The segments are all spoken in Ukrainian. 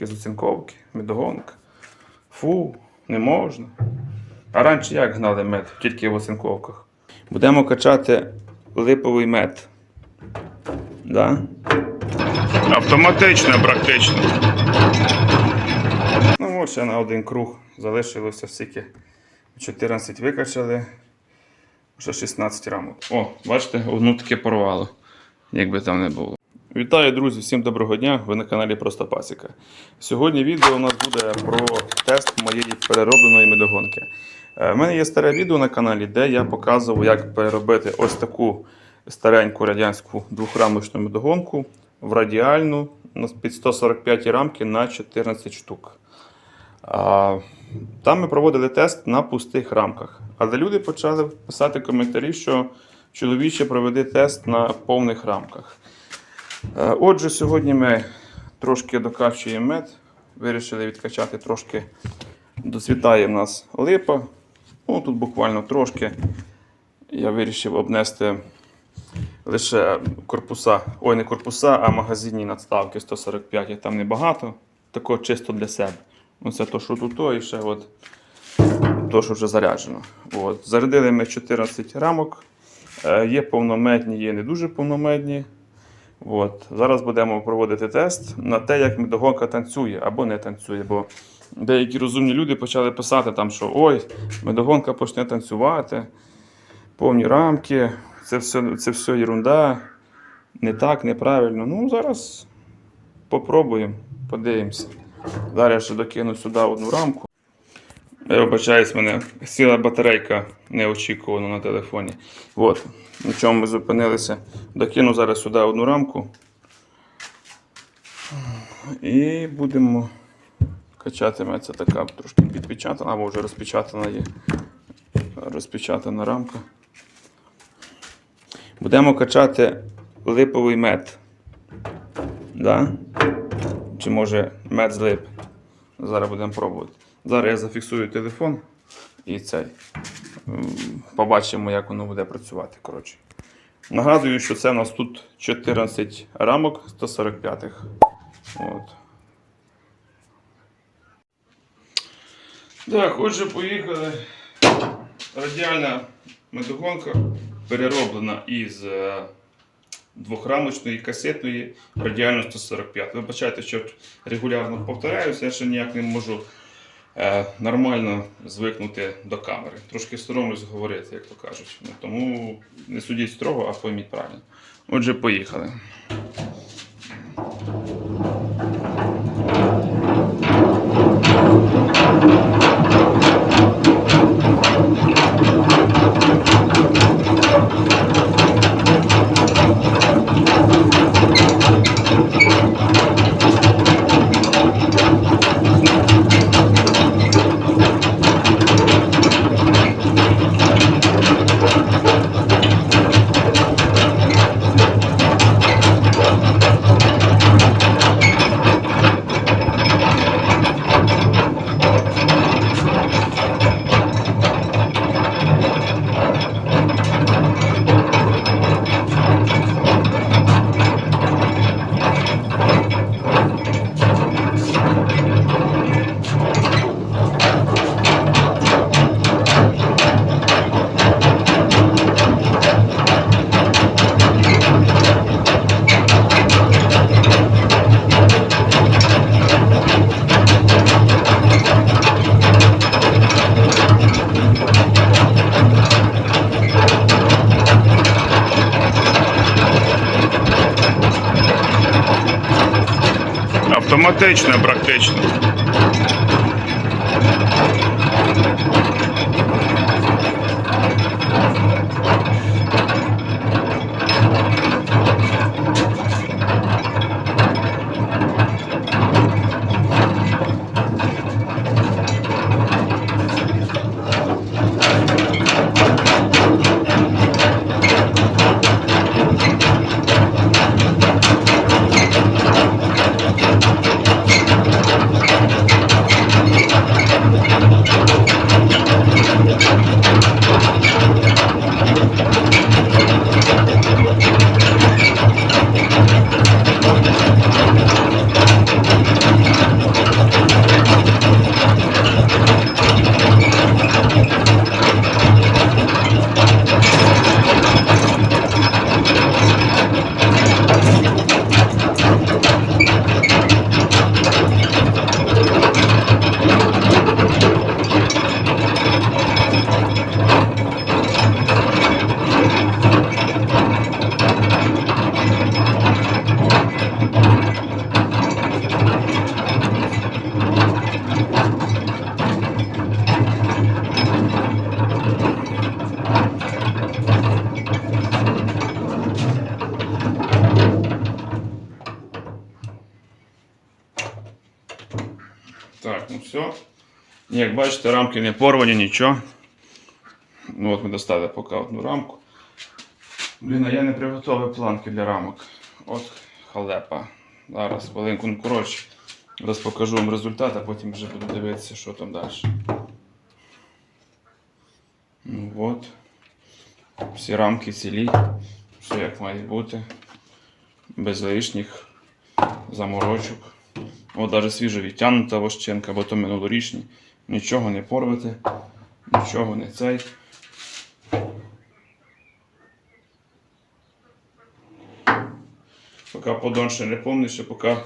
тільки з оцінковки, медогонка. Фу, не можна. А раніше як гнали мед? Тільки в оцінковках. Будемо качати липовий мед. Да? Автоматично, практично. Ну, ось ще на один круг залишилося стільки. 14 викачали. Ще 16 рамок. О, бачите, одну таке порвало, як би там не було. Вітаю, друзі! Всім доброго дня! Ви на каналі Просто Пасіка. Сьогодні відео у нас буде про тест моєї переробленої медогонки. У мене є старе відео на каналі, де я показував, як переробити ось таку стареньку радянську двохрамочну медогонку в радіальну ну, під 145 рамки на 14 штук. Там ми проводили тест на пустих рамках. Але люди почали писати коментарі, що чоловіче проведе тест на повних рамках. Е, Отже, сьогодні ми трошки докачуємо мед. Вирішили відкачати трошки. Доцвітає в нас липа. Ну, тут буквально трошки. Я вирішив обнести лише корпуса, ой, не корпуса, а магазинні надставки 145. Їх там небагато. Такого чисто для себе. Оце то, що тут, то, і ще от то, що вже заряджено. От. Зарядили ми 14 рамок. Е, Є повномедні, є не дуже повномедні. От. Зараз будемо проводити тест на те, як медогонка танцює або не танцює. Бо деякі розумні люди почали писати, там, що ой, медогонка почне танцювати, повні рамки, це все, це все ерунда, не так, неправильно. Ну, зараз попробуємо, подивимося. Зараз я ще докину сюди одну рамку. Я вибачаюсь, в мене сіла батарейка неочікувано на телефоні. От, на чому ми зупинилися. Докину зараз сюди одну рамку. І будемо качати. Це така трошки підпечатана, або вже розпечатана є. Розпечатана рамка. Будемо качати липовий мед. Да? Чи може мед з лип. Зараз будемо пробувати. Зараз я зафіксую телефон і цей. Побачимо, як воно буде працювати. Коротше. Нагадую, що це у нас тут 14 рамок 145-х. От. Так, отже, поїхали. Радіальна медогонка перероблена із е, двохрамочної касетної радіально 145. Вибачайте, що регулярно повторяюся, я ще ніяк не можу нормально звикнути до камери. Трошки соромлюсь говорити, як то кажуть. Ну, тому не судіть строго, а пойміть правильно. Отже, поїхали. Автоматично, практично. Все. Як бачите, рамки не порвані, нічого. Ну от ми достали поки одну рамку. Блін, а я не приготував планки для рамок. От халепа. Зараз хвилинку, ну коротше. Зараз покажу вам результат, а потім вже буду дивитися, що там далі. Ну от. Всі рамки цілі. Все як має бути. Без лишніх заморочок. От навіть свіжо відтягнута вощенка, бо то минулорічні. Нічого не порвати, нічого не цей. Поки подон ще не повний, поки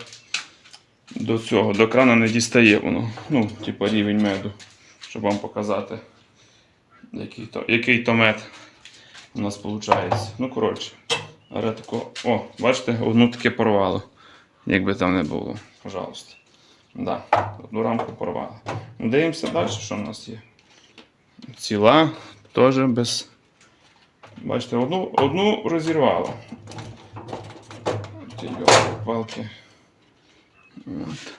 до цього, до крана не дістає воно. Ну, типа рівень меду, щоб вам показати, який то, який то мед у нас виходить. Ну, коротше. Тако, о, бачите, одну таке порвало. Якби там не було. Пожалуйста. Да, одну рамку порвали. Ну, Дивимося далі, що в нас є. Ціла, теж без. Бачите, одну, одну розірвало. Ті палки. От.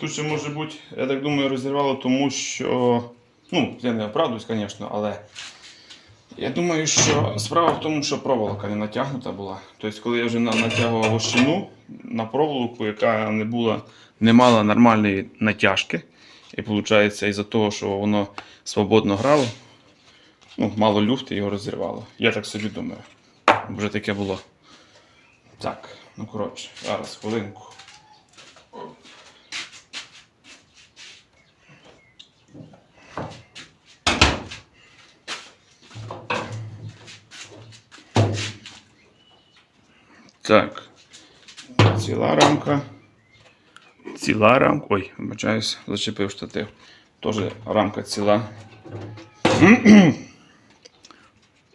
Тут ще може бути, я так думаю, розірвало, тому що. Ну, я не оправдуюсь, звісно, але я думаю, що справа в тому, що проволока не натягнута була. Тобто, коли я вже натягував вощину на проволоку, яка не була, не мала нормальної натяжки. І виходить, із-за того, що воно свободно грало, ну, мало люфти його розірвало. Я так собі думаю. Вже таке було. Так, ну коротше, зараз хвилинку. Так. Ціла рамка. Ціла рамка. Ой, вибачаюсь, зачепив штатив. Теж рамка ціла.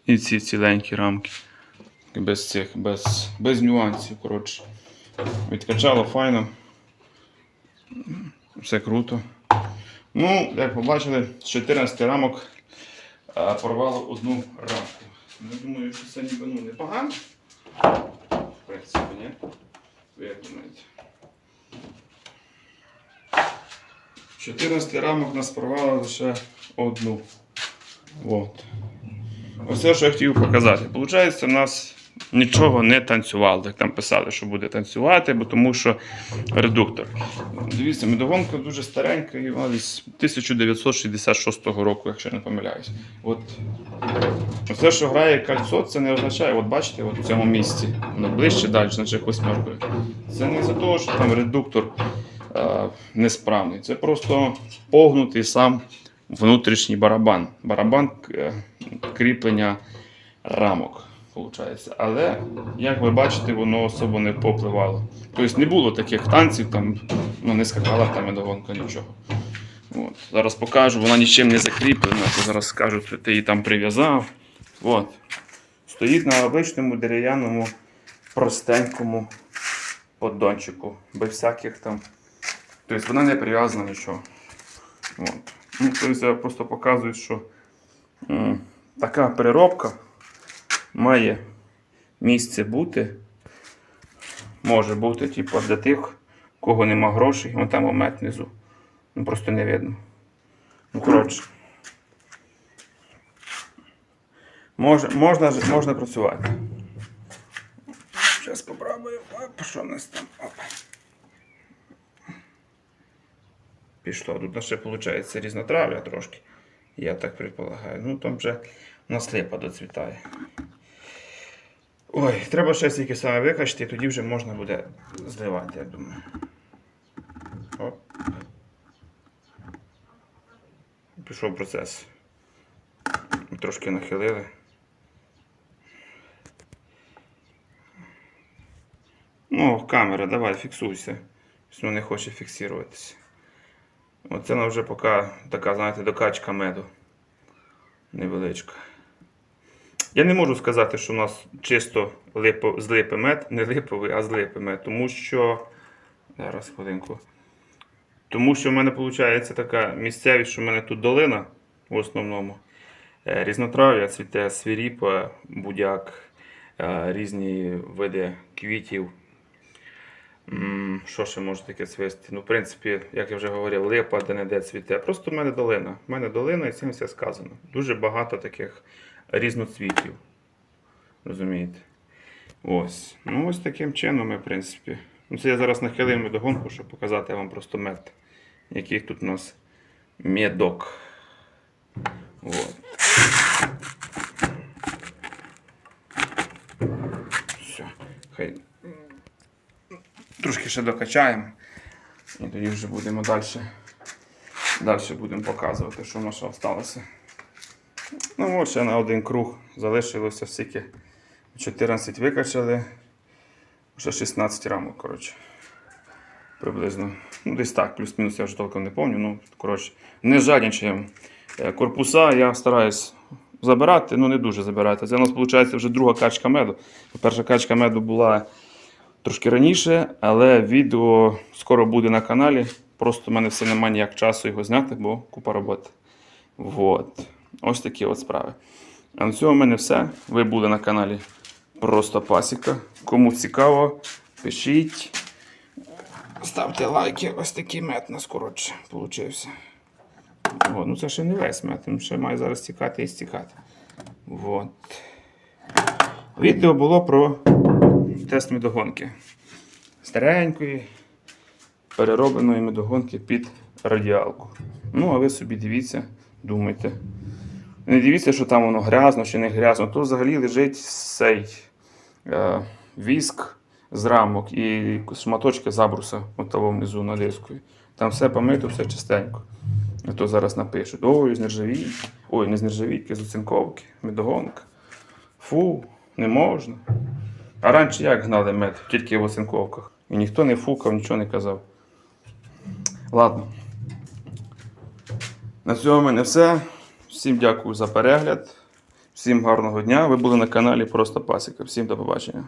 І ці ціленькі рамки. Без цих, без, без нюансів, коротше. Відкачало файно. Все круто. Ну, як побачили, з 14 рамок порвало одну рамку. Я думаю, що це ніби ну, непогано. Принципі, ні? Ви як думаєте? 14 рамок нас порвало лише одну. От. Оце, що я хотів показати. Получається, у нас нічого не танцювало. Так там писали, що буде танцювати, бо тому що редуктор. Дивіться, медогонка дуже старенька, і вона десь 1966 року, якщо я не помиляюсь. От Оце, що грає кольцо, це не означає, от бачите, от в цьому місці, воно ближче далі, значить восьмеркою. Це не за того, що там редуктор е, несправний. Це просто погнутий сам внутрішній барабан. Барабан е, кріплення рамок. Виходить. Але, як ви бачите, воно особо не попливало. Тобто не було таких танців, там, ну, не скакала там медогонка, нічого. От. Зараз покажу, вона нічим не закріплена, то зараз скажуть, ти її там прив'язав. От. Стоїть на обичному дерев'яному простенькому поддончику, без всяких там. Тобто вона не прив'язана нічого. От. Ну, тобто я просто показую, що м, така переробка має місце бути. Може бути, типу, для тих, кого нема грошей, вон там omет внизу. Ну просто не видно. Ну, коротше. Може, можна, можна працювати. Зараз попробую. Оп, що в нас там? Оп. Пішло. Тут ще виходить різнотрав'я трошки. Я так предполагаю. Ну там вже у нас липа доцвітає. Ой, треба ще стільки саме викачати, і тоді вже можна буде зливати, я думаю. Оп. Пішов процес. Трошки нахилили. Ну, камера, давай, фіксуйся. Воно не хоче фіксуватися. Оце вона вже поки така, знаєте, докачка меду. Невеличка. Я не можу сказати, що у нас чисто липо, з липи мед, не липовий, а з липи мед, тому що. Зараз хвилинку. Тому що в мене виходить така місцевість, що в мене тут долина в основному. Е, Різнотрав'я, цвіте свіріпа, будяк, е, різні види квітів. Що ще може таке цвісти? Ну, в принципі, як я вже говорив, липа де не де цвіте. Просто в мене долина. В мене долина і цим все сказано. Дуже багато таких різноцвітів. Розумієте? Ось. Ну, ось таким чином ми, в принципі. Ну, це я зараз нахилив медогонку, щоб показати вам просто мед. Який тут у нас медок. От. Все. Хай трошки ще докачаємо. І тоді вже будемо далі. Далі будемо показувати, що в нас залишилося. Ну, от ще на один круг залишилося стільки 14 викачали. Ще 16 рамок, коротше. Приблизно. Ну, десь так, плюс-мінус, я вже толком не пам'ятаю. Ну, коротше, не жадничаємо. Е, Корпуса я стараюсь забирати, ну не дуже забирати. Це у нас виходить вже друга качка меду. Перша качка меду була трошки раніше, але відео скоро буде на каналі. Просто в мене все немає ніяк часу його зняти, бо купа роботи. Вот. Ось такі от справи. А на цьому в мене все. Ви були на каналі Просто Пасіка. Кому цікаво, пишіть. Ставте лайки. Ось такий мед у нас коротше получився. О, ну це ще не весь мед, він ще має зараз стікати і стікати. Вот. Відео було про тест медогонки. Старенької, переробленої медогонки під радіалку. Ну, а ви собі дивіться, думайте. Не дивіться, що там воно грязно чи не грязно. Тут взагалі лежить цей е, віск з рамок і шматочки забруса от того внизу на диску. Там все помито, все чистенько. А то зараз напишуть: ой, з нержавійки, ой, не з нержавійки, з оцинковки, медогонка. Фу, не можна. А раніше як гнали мед? Тільки в оцинковках. І ніхто не фукав, нічого не казав. Ладно. На цьому в мене все. Всім дякую за перегляд. Всім гарного дня. Ви були на каналі Просто Пасіка. Всім до побачення.